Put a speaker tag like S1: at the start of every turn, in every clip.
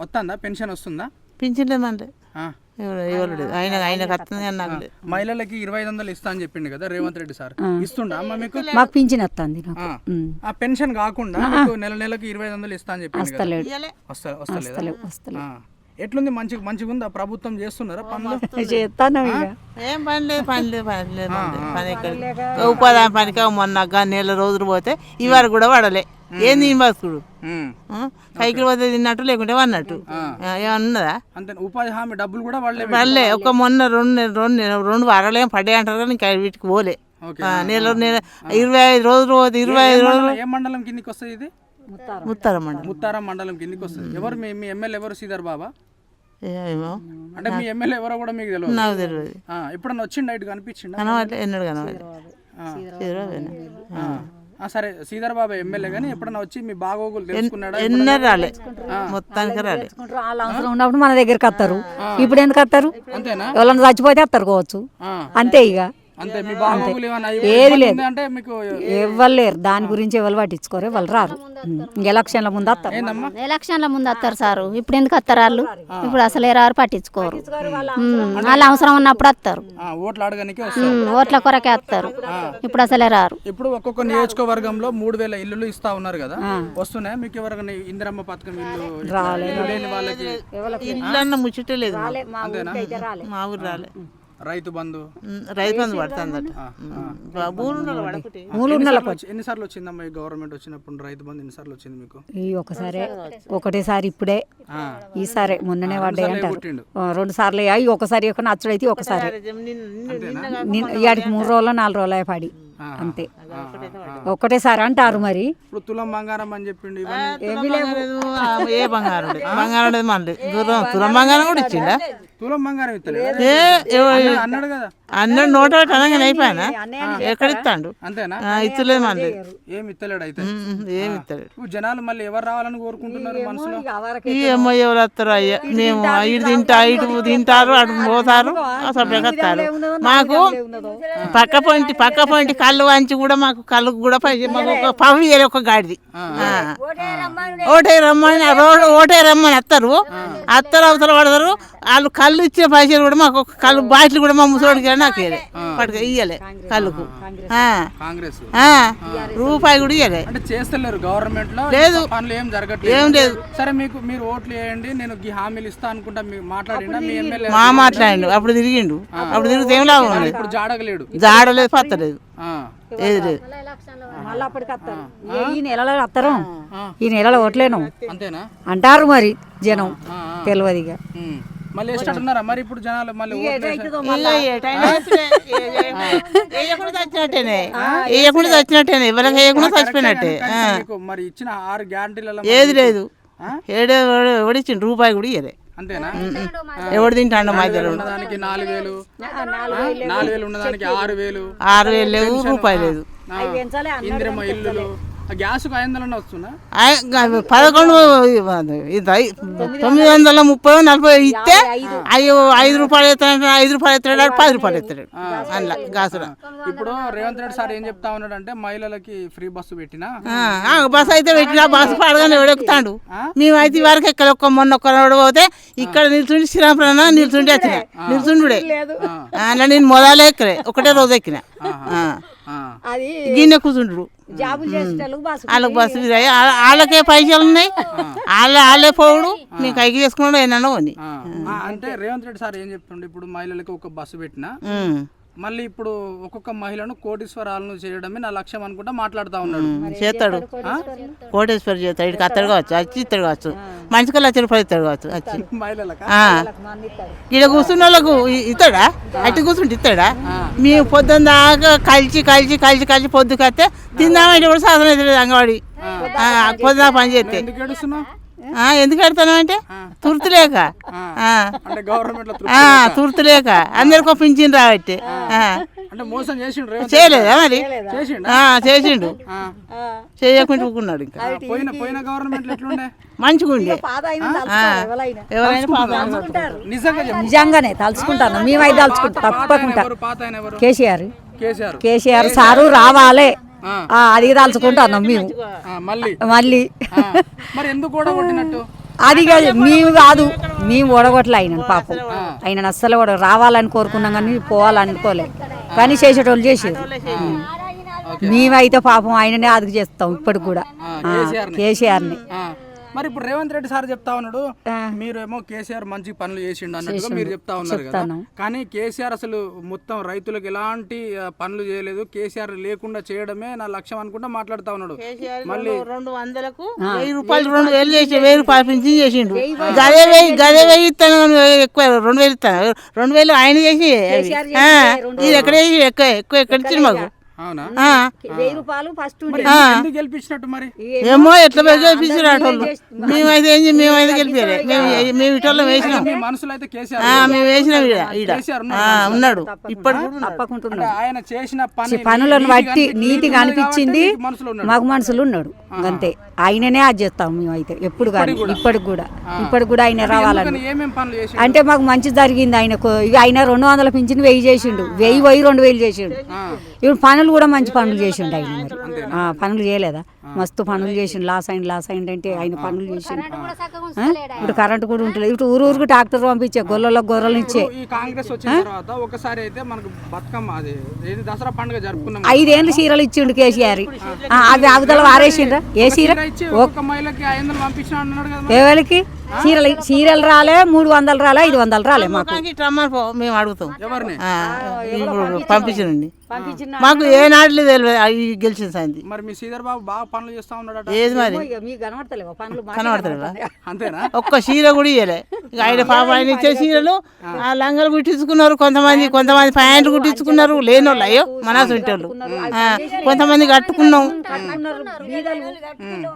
S1: వస్తుందా? పెన్షన్ వస్తుందా?
S2: పింఛన్ లేదంటే
S1: ఆ.
S2: ఎవరు ఎవరు లేదు. ఆయన వస్తుంది
S1: మహిళలకి ఇరవై ఐదు వందలు ఇస్తా అని చెప్పిండు కదా రేవంత్ రెడ్డి సార్. ఇస్తుండా అమ్మ మీకు?
S3: మాకు పింఛన్ వస్తుంది
S1: ఆ. పెన్షన్ కాకుండా మీకు నెల నెలకి ఇరవై ఐదు వందలు ఇస్తా అని చెప్పిండు వస్తా వస్తలేదా? ఆ. ఎట్లుంది? మంచి మంచిగా ఉందా ప్రభుత్వం చేస్తున్నారా పనులు?
S3: చేస్తాను
S2: ఏం పని లేదు పని లేదు పని లేదు. పని ఎక్కడ? ఉపాధి హామీ పనికి మొన్న నెల రోజులు పోతే ఇవాళ కూడా పడలే. ఏంది బతుకుడు? కైకిలు పోతే తిన్నట్టు లేకుంటే వన్నట్టు. ఏమన్నా ఉన్నదా
S1: అంతే ఉపాధి హామీ డబ్బులు కూడా వాళ్ళే
S2: ఒక మొన్న రెండు నెల- రెండు నెల- రెండు వారాలు ఏం పడ్డాయి అంటారు కానీ ఇంకా వీటికి పోలే. నెల నెల ఇరవై ఐదు రోజులు పోతే ఇరవై ఐదు రోజులు
S1: ఏ మండలం కిందికి వస్తుంది ఇది?
S2: ముత్తారం. మండలం.
S1: ముత్తారం మండలం కిందికి వస్తుంది. ఎవరు మీ మీ ఎమ్మెల్యే ఎవరు? శ్రీధర్ బాబా?
S2: ఏమో.
S1: అంటే మీ ఎమ్మెల్యే ఎవరో కూడా మీకు తెలియదు
S2: నాకు తెలియదు
S1: ఆ, ఎప్పుడన్నా వచ్చిండు ఇటు కనిపించిండా?
S2: కనవాలి ఎన్నడు కనవాలి
S1: సరే శ్రీధర్ బాబా ఎమ్మెల్యే కానీ ఎప్పుడన్నా వచ్చి మీ బాగోగులు తెలుసుకున్నాడా?
S2: ఎన్నడు రాలే. మొత్తానికి రాలే.
S3: వాళ్ళ అవసరం ఉన్నప్పుడు మన దగ్గరికి వస్తారు. ఇప్పుడు ఎందుకు వస్తారు?
S1: అంతేనా?
S3: ఎవరన్నా చచ్చిపోతే వస్తారు కావచ్చు. అంతే ఇక.
S1: అంతే మీ బాగోగులు ఏమన్నా
S3: ఏది లేదు.
S1: ఉంది అంటే మీకు
S3: ఎవరు లేరు దాని గురించి ఎవరు పట్టించుకోరు. వాళ్ళు రారు. ఎలక్షన్ల ముందు వస్తారు
S4: ఎలక్షన్ల ముందు వస్తారు సారు. ఇప్పుడు ఎందుకు వస్తారు వాళ్ళు? ఇప్పుడు అసలే రారు పట్టించుకోరు. వాళ్ళ అవసరం ఉన్నప్పుడు. వస్తారు
S1: ఆ, ఓట్లు అడగడానికి
S4: కొరకే వస్తారు ఇప్పుడు అసలే రారు.
S1: ఇప్పుడు ఒక్కొక్క నియోజకవర్గంలో మూడు వేల ఇల్లులు ఇస్తా ఉన్నారు కదా. వస్తున్నాయి? మీకు ఎవరికైనా ఇందిరమ్మ పథకం ఇల్లు ఇల్లు లేని వాళ్ళకి
S2: ఇల్లన్న ముచ్చటే లేదు. మా ఊరు రాలే.
S1: రైతు బంధు.
S2: రైతు బంధు పడుతుందట. పడకుటి
S1: ఎన్నిసార్లు వచ్చి- ఎన్నిసార్లు వచ్చిందమ్మా ఈ గవర్నమెంట్ వచ్చినప్పుడు రైతు బంధు ఎన్నిసార్లు వచ్చింది మీకు?
S3: ఈ ఒకసారి ఒకటేసారి ఇప్పుడే.
S1: ఆ.
S3: ఈసారి మొన్ననే పడ్డాయి అంటారు. రెండు సార్లు అయ్యాయి ఒకసారి ఒక నచ్చుడైతే ఒకసారి. ఇవాడికి మూడు రోజులు నాలుగు రోజులు పడి అంతే. ఒకటేసారి అంటారు మరి.
S1: ఇప్పుడు తులం బంగారం అని చెప్పిండు
S2: ఏ బంగారం బంగారం తులం బంగారం కూడా ఇచ్చిండా?
S1: తులం బంగారం ఇస్తలేదు అన్నాడు కదా.
S2: అన్నాడు నోట అనగానే అయిపోయానా ఎక్కడ ఇస్తాడు
S1: అంతేనా?
S2: ఆ, ఇచ్చలేదు మన లేదు
S1: ఏం ఇస్తలేడు అయితే?
S2: ఏమి ఇస్తాడు
S1: ఇప్పుడు జనాలు మళ్ళీ ఎవరు రావాలని కోరుకుంటున్నారు మనసులో?
S2: ఈ అమ్మ ఎవరు వస్తారు అయ్యా? మేము ఇటు తింటా ఇటు తింటారు అటు పోతారు అసలు ఎగస్తారు మాకు పక్క పొంటి పక్క పొంటి కళ్ళు వంచి కూడా మాకు కళ్ళకు కూడా పై మాకు ఒక పవి ఒక గాడిది. ఓటే రమ్మని ఆ రోడ్డు ఓటే రమ్మని వస్తారు అత్తరు అవతల పడతారు. వాళ్ళు కళ్ళు ఇచ్చే పైసలు కూడా మాకు ఒక కళ్ళు బాటిల్ కూడా మా ముసోడికి నాకు ఇయ్యలే. పట్టుక ఇయ్యలే కళ్ళుకు. ఆ.
S1: కాంగ్రెస్.
S2: ఆ. రూపాయి కూడా ఇయ్యలే.
S1: అంటే చేస్తలేరు గవర్నమెంట్లో
S2: లేదు.
S1: పనులు ఏం జరగట్లేదు.
S2: ఏం లేదు.
S1: సరే మీకు మీరు ఓట్లు వేయండి నేను ఈ హామీలు ఇస్తా అనుకుంటా మీరు మాట్లాడిండా మీ ఎమ్మెల్యే
S2: మా మాట్లాడిండు అప్పుడు తిరిగిండు. అప్పుడు తిరిగితే ఏం లాభం లేదు.
S1: ఇప్పుడు జాడగలేడు.
S2: జాడలేదు పత్తలేదు.
S1: ఆ.
S2: ఏది లేదు.
S3: మళ్ళీ అప్పటికి వస్తారు. ఈ నెలలో వస్తారు. ఈ నెలలో ఓట్లేను.
S1: అంతేనా?
S3: అంటారు మరి జనం. తెలియదు ఇక.
S1: మళ్ళీ వేసేటట్టున్నారా మరి ఇప్పుడు జనాలు మళ్ళీ
S2: వేయకుండా చచ్చినట్టేనే. వేయకుండా చచ్చినట్టేనే. ఎవరికి వేయకుండా చచ్చిపోయినట్టే.
S1: మరి ఇచ్చిన ఆరు గ్యారంటీలలో
S2: ఏది లేదు. ఏడే ఎవడిచ్చిండు రూపాయి కూడా ఇయ్యలే.
S1: అంతేనా?
S2: ఎవడు తింటాడు మధ్యలో
S1: ఉన్నదానికి నాలుగు వేలు? నాలుగు వేలు ఉన్నదానికి ఆరు వేలు.
S2: ఆరు వేలు లేవు రూపాయి లేదు.
S1: ఇందిరమ్మ ఇల్లులు. ఆ గ్యాస్
S2: పదకొండు తొమ్మిది వందల ముప్పై నలభై ఇస్తే అయ్యో ఐదు రూపాయలు ఎత్తాడు ఐదు రూపాయలు ఎత్తాడు పది రూపాయలు ఎత్తాడు అందులో గాసులో
S1: ఇప్పుడు రేవంత్ రెడ్డి సార్ ఏం చెప్తా ఉన్నాడు అంటే మహిళలకి ఫ్రీ బస్సు పెట్టినా?
S2: బస్ అయితే పెట్టినా బస్సు పాడగానే ఎవడెక్కుతాడు మేమైతే ఈ వరకు ఎక్కడ ఒక్క మొన్న ఒక్క రోడ్డు పోతే ఇక్కడ నిల్చుండి శ్రీరామపురం నిల్చుండి వచ్చిన. నిల్చుండుడే. అలా నేను మొదలు ఎక్కలే ఒకటే రోజు ఎక్కిన.
S3: అది
S2: గిన్నె కూర్చుండ్రు
S3: జాబులు చేసేటోళ్ళకి బాసు
S2: వాళ్ళకి బస్సు మీద వాళ్ళకే పైసలు ఉన్నాయి. వాళ్ళ వాళ్ళే పోవుడు. మీకు కైకి చేసుకున్నాడు ఏమన్నా అని
S1: అంటే రేవంత్ రెడ్డి సార్ ఏం చెప్తుండే? ఇప్పుడు మహిళలకి ఒక బస్సు పెట్టినా. మళ్ళీ ఇప్పుడు ఒక్కొక్క మహిళను కోటీశ్వరాలను చేయడమే నా లక్ష్యం అనుకుంటా మాట్లాడుతా ఉన్నాడు.
S2: చేస్తాడు. కోటేశ్వరి చేస్తాడు ఇక్కడికి అత్తడు కావచ్చు వచ్చి ఇత్తడు కావచ్చు. మంచిగా లక్ష రూపాయలు ఇస్తాడు కావచ్చు వచ్చి
S1: మహిళలక?
S2: ఆ. ఈడ కూర్చున్న వాళ్ళకు ఇస్తాడా అట్టి కూర్చుంటే ఇస్తాడా మేము పొద్దున్న దాకా కలిసి కలిసి కలిసి కలిసి పొద్దుకస్తే తిందామంటే కూడా సాధన అవుతుంది అంగవాడి ఆ, పొద్దున పని చేస్తే
S1: ఎందుకు ఏడుస్తున్నావు
S2: ఆ, ఎందుకు పెడతాను అంటే తుర్తులేక తుర్తులేక అందరికీ పింఛన్ రాబట్టి ఆ.
S1: అంటే మోసం చేసిండు రేవంత్
S2: చేయలేదా మరి?
S1: చేసిండు?
S2: ఆ, చేసిండు.
S1: ఆ.
S2: చేయకుండా ఇంకా.
S1: ఆ, పోయిన పోయిన గవర్నమెంట్ ఎట్లుండే?
S2: మంచిగా ఉండే
S3: ఎవరైనా. నిజంగానే తలుచుకుంటాను. మేమైతే తలుచుకుంటాం. తప్పకుండా.
S1: ఎవరు? పాత ఆయన ఎవరు?
S3: కేసీఆర్.
S1: కేసీఆర్.
S3: కేసీఆర్ సారు రావాలే. అది తలుచుకుంటున్నాం మేము.
S1: మళ్ళీ.
S3: అది కాదు మేము కాదు. మేము ఓడగొట్టలే ఆయన పాపం. ఆయన అస్సలు కూడా రావాలని కోరుకున్నాం కానీ పోవాలనుకోలే. కానీ చేసేటోళ్ళు చేసేది. మేమైతే పాపం ఆయననే అదుగు చేస్తాం ఇప్పటికి కూడా. కేసీఆర్ని.
S1: మరి ఇప్పుడు రేవంత్ రెడ్డి సార్ చెప్తా ఉన్నాడు మీరేమో కేసీఆర్ మంచి పనులు చేసిండు అన్నట్టుగా మీరు చెప్తా ఉన్నారు కదా. కానీ కేసీఆర్ అసలు మొత్తం రైతులకు ఎలాంటి పనులు చేయలేదు. కేసీఆర్ లేకుండా చేయడమే నా లక్ష్యం అనుకుంటా మాట్లాడుతా ఉన్నాడు. మళ్ళీ
S2: రెండు వందలకు వెయ్యి రూపాయలు రెండు వేలు చేసి వెయ్యి రూపాయలు పింఛన్ చేసిండు. గదే వెయ్యి గదే వెయ్యి ఇస్తాను ఎక్కువ రెండు వేలు ఇస్తాను. రెండు వేలు ఆయన చేసి ఇది ఎక్కడ చేసి ఎక్కువ ఎక్కువ ఎక్కడ ఇచ్చిండు మాకు?
S1: అవునా?
S2: ఆ,
S3: వెయ్యి రూపాయలు ఫస్ట్
S1: మరి ఎందుకు గెలిపించినట్టు మరి?
S2: ఏమో ఎట్లా పోయి గెలిపించారు అటోళ్ళు మేమైతే ఏం చేయం, మేమైతే గెలిపారు మేము ఇటోళ్ళం వేసినాం.
S1: అయితే
S2: మేము వేసినాం ఉన్నాడు ఇప్పుడు
S3: తప్పకుండా.
S1: ఆయన చేసిన పని
S3: పనులను బట్టి నీతిగా అనిపించింది.
S1: కాబట్టి మనసులో ఉన్నాడు.
S3: మాకు మనసులో ఉన్నాడు. అంతే. ఆయననే అది చేస్తాం మేమైతే. ఎప్పుడు కానీ. ఇప్పటికి కూడా. ఇప్పటికి కూడా. ఆయన రావాలని. అంటే మాకు మంచి జరిగింది. ఆయనకు ఇక ఆయన రెండు వందల పింఛన్ వెయ్యి చేసిండు. వెయ్యి వెయ్యి రెండు వేలు చేసిండు. ఇప్పుడు పనులు కూడా మంచి పనులు చేసిండు ఆయన మరి. ఆ, పనులు చేయలేదా? మస్తు పనులు చేసిండు లాస్ అయింది లాస్ అయింది అంటే ఆయన పనులు చేసిండు? ఇప్పుడు కరెంట్ కూడా ఉంటుంది ఇప్పుడు ఊరు ఊరికి ట్రాక్టర్ పంపించే గొర్రెలకు గొర్రెలు ఇచ్చే.
S1: ఈ కాంగ్రెస్ వచ్చిన తర్వాత ఒకసారి అయితే మనకు బతుకమ్మ అది ఏది దసరా పండుగ జరుపుకున్నాం
S3: ఐదేళ్ళు చీరలు ఇచ్చిండు కేసీఆర్. ఆ, అవి ఆగుదల వారేసిండ్రా? ఏ చీర?
S1: ఒక్క మహిళకి ఐదు వందలు పంపించిన అన్నాడు కదా మరి.
S3: ఎవరికి? చీరలు చీరలు రాలే మూడు వందలు రాలే ఐదు వందలు రాలే మాకు.
S2: మేము అడుగుతాం. పంపించండి మాకు ఏ నాటిలో తెలియదు. అవి గెలిచిన సంది
S1: మరి మీ శ్రీధర్ బాబు బాగా పనులు చేస్తా ఉన్నాడట.
S2: ఏది మరి?
S3: కనబడతలేవా? పనులు
S1: అంతేనా?
S2: ఒక్క చీర కూడా ఇయ్యలే. ఇక ఆయన పాప ఆయన ఇచ్చే చీరలు ఆ. లంగలు కుట్టించుకున్నారు కొంతమంది కొంతమంది ప్యాంట్లు కుట్టించుకున్నారు లేని వాళ్ళు అయ్యో మనసు వాళ్ళు కొంతమంది కట్టుకున్నాం.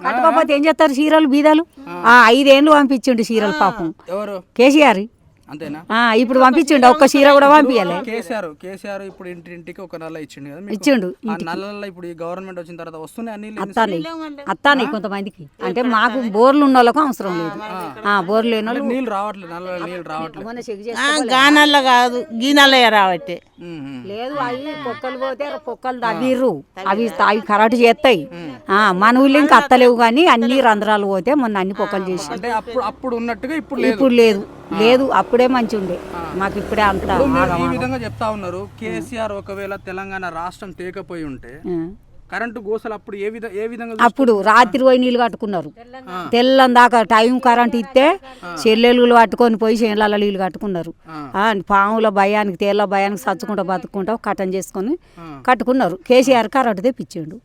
S3: కట్టుకోకపోతే ఏం చేస్తారు చీరలు బీదాలు? ఆ. ఐదేళ్ళు పంపించిండు చీరలు పాపం.
S1: ఎవరు?
S3: కేసీఆర్
S1: అంతేనా?
S3: ఆ, ఇప్పుడు పంపించిండు ఒక్క చీర కూడా పంపించాలి
S1: కేసీఆర్ కేసీఆర్ ఇప్పుడు ఇంటి ఇంటికి ఒక నల్ల ఇచ్చిండు కదా.
S3: ఇచ్చిండు
S1: ఆ నల్లల్లో ఇప్పుడు ఈ గవర్నమెంట్ వచ్చిన తర్వాత వస్తున్నాయి అన్ని
S3: అత్తాని అత్తాని కొంతమందికి. అంటే మాకు బోర్లు ఉన్న వాళ్ళకు అవసరం లేదు. ఆ బోర్లు లేని వాళ్ళు
S1: నీళ్ళు రావట్లేదు నల్ల నీళ్ళు రావట్లేదు.
S3: మొన్న చెక్ చేసి
S2: ఆ, గానల్ల కాదు గీనల్ల
S1: ఉమ్.
S3: లేదు అవి పొక్కలు పోతే పొక్కలు తవ్విర్రు. అవి అవి కరెక్ట్ చేస్తాయి. ఆ, మన ఊళ్ళో ఇంకా అత్తలేవు కానీ అన్ని రంధ్రాలు పోతే మొన్న అన్ని పొక్కలు చేసి
S1: అంటే అప్పుడు అప్పుడు ఉన్నట్టుగా ఇప్పుడు లేదు.
S3: ఇప్పుడు లేదు. లేదు అప్పుడే మంచి ఉండే మాకు ఇప్పుడే అంత
S1: ఈ విధంగా చెప్తా ఉన్నారు కేసీఆర్ ఒకవేళ తెలంగాణ రాష్ట్రం తేకపోయి ఉంటే. కరెంటు గోసలు అప్పుడు ఏ విధ ఏ విధంగా
S3: అప్పుడు రాత్రి పోయి నీళ్ళు కట్టుకున్నారు. తెల్లం దాకా టైం కరెంట్ ఇస్తే చెల్లెలు పట్టుకొని పోయి చేనులలో నీళ్ళు కట్టుకున్నారు. పాముల భయానికి తేళ్ళ భయానికి సచ్చుకుంటా బతుకుంటా కట్టం చేసుకొని కట్టుకున్నారు. కేసీఆర్ కరెంట్ తెప్పించిండు.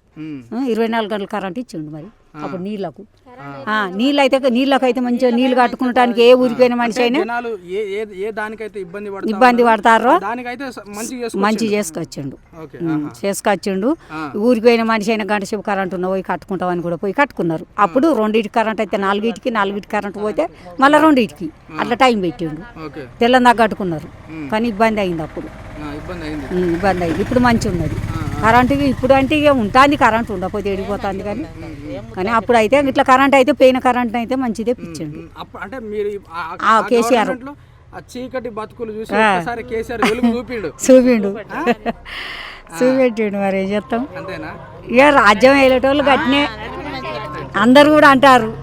S3: ఇరవై నాలుగు గంటల కరెంట్ ఇచ్చిండు మరి. అప్పుడు నీళ్ళకు ఆ, నీళ్ళు అయితే నీళ్ళకి అయితే మంచిగా నీళ్ళు కట్టుకునడానికి ఏ ఊరిపోయిన మనిషి అయినా
S1: జనాలు ఏ ఏ ఏ దానికైతే ఇబ్బంది పడతా
S3: ఇబ్బంది పడతారో మంచి చేసుకొచ్చిండు. చేసుకొచ్చిండు. ఊరికి పోయిన మనిషి అయినా గంట సేపు కరెంట్ ఉన్న పోయి కట్టుకుంటామని కూడా పోయి కట్టుకున్నారు. అప్పుడు రెండింటికి కరెంట్ అయితే నాలుగింటికి నాలుగింటికి కరెంట్ పోతే మళ్ళీ రెండింటికి. అట్లా టైం పెట్టిండు.
S1: ఓకే.
S3: తెల్లం దాకా కట్టుకున్నారు. కానీ ఇబ్బంది అయింది అప్పుడు.
S1: ఇబ్బంది అయింది.
S3: ఇప్పుడు మంచి ఉన్నది కరెంట్ ఇప్పుడు అంటే ఇక ఉంటుంది కరెంట్ ఉండకపోతే ఎడిపోతుంది కానీ. కానీ అప్పుడు అయితే ఇట్లా కరెంట్ అయితే పోయిన కరెంట్ అయితే మంచిదే పిచ్చిండు.
S1: అంటే మీరు
S3: కేసీఆర్.
S1: చీకటి బతుకులు చూసి ఒకసారి కేసీఆర్ వెలుగు చూపిండు.
S3: చూపిండు. చూపెట్టిండు మరి ఏం చేస్తాం? ఇక రాజ్యం వెళ్ళేటోళ్ళు గట్టినే అందరు కూడా అంటారు.